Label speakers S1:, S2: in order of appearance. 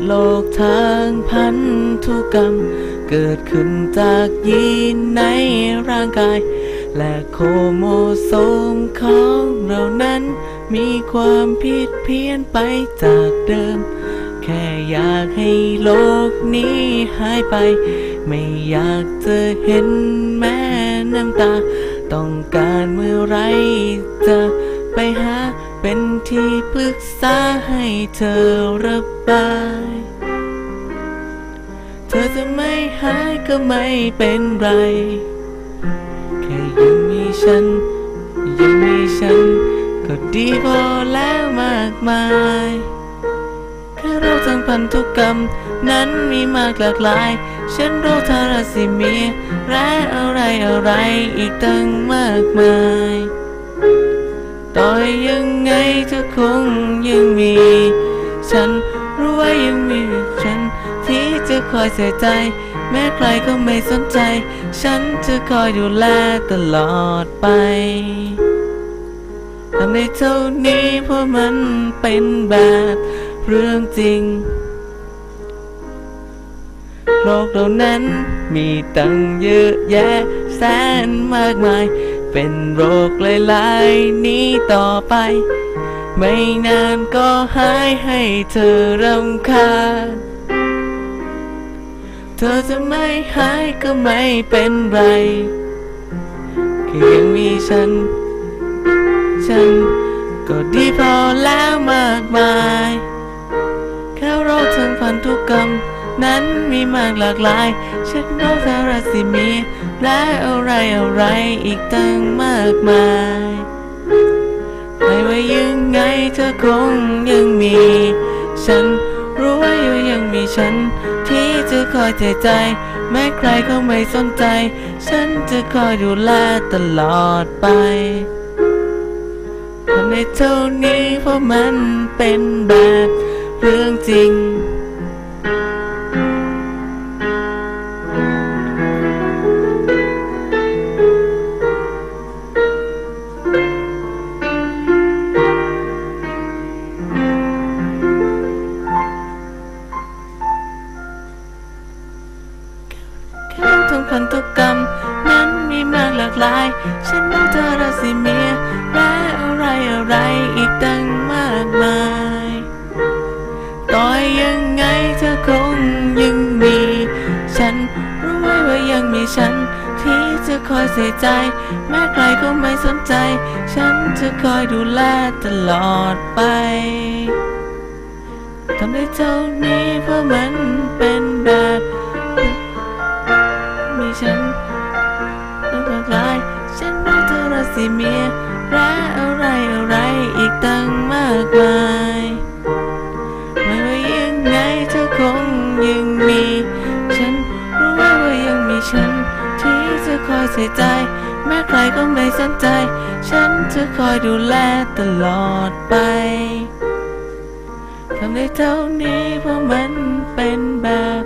S1: ตุโลกทางพันธุกรรม เกิดขึ้นจากยีนในร่างกาย และโครโมโซมของเรานั้น มีความผิดเพี้ยนไปจากเดิม แค่อยากให้โลกนี้หายไป ไม่อยากจะเห็นแม่น้ำตา ต้องการเมื่อไรจะไปหา เป็นที่ปรึกษาให้เธอระบาย เธอจะไม่หายก็ไม่เป็นไร แค่ยังมีฉัน ยังมีฉัน ก็ดีพอแล้วมากมาย แค่โรคทางพันธุกรรม นั้นมีมากหลากหลายเช่นโรคทาราซีเมียและอะไรอะไรอีกตั้งมากมาย อยใส่ใจ แม้ใครก็ไม่สนใจ ฉันจะคอยดูแลตลอดไปทำได้เท่านี้เพราะมันเป็นแบบเรื่องจริงโรคเหล่านั้นมีตั้งเยอะแยะแสนมากมาย เป็นโรคหลายๆนี้ต่อไป ไม่นานก็หายให้เธอรำคาญ เธอจะไม่หายก็ไม่เป็นไรแค่ยังมีฉัน ฉันก็ดีพอแล้วมากมาย แค่โรคทางพันธุกรรม นั้นมีมากหลากหลายเช่นโรคทาราซีเมี และอะไรอะไรอีกตั้งมากมาย ไม่ว่ายังไงเธอคงยังมี ฉันรู้ว่าอยู่ยังมีฉัน จะคอยใจใจ แม้ใครเขาไม่สนใจ ฉันจะคอยดูแลตลอดไปทำได้เท่านี้เพราะมันเป็นแบบเรื่องจริง รู้ไว้ว่ายังมีฉัน ที่จะคอยใส่ใจ แม้ใครก็ไม่สนใจ ฉันจะคอยดูแลตลอดไปทำได้เท่านี้เพราะมันเป็นแบบ มีฉันต้องหลากหลายฉันรู้เธอราศีเมียและอะไรอะไรอีกตั้งมากมาย ใจ แม้ใครก็ไม่สนใจ ฉันจะคอยดูแลตลอดไปทำได้เท่านี้เพราะมันเป็นแบบ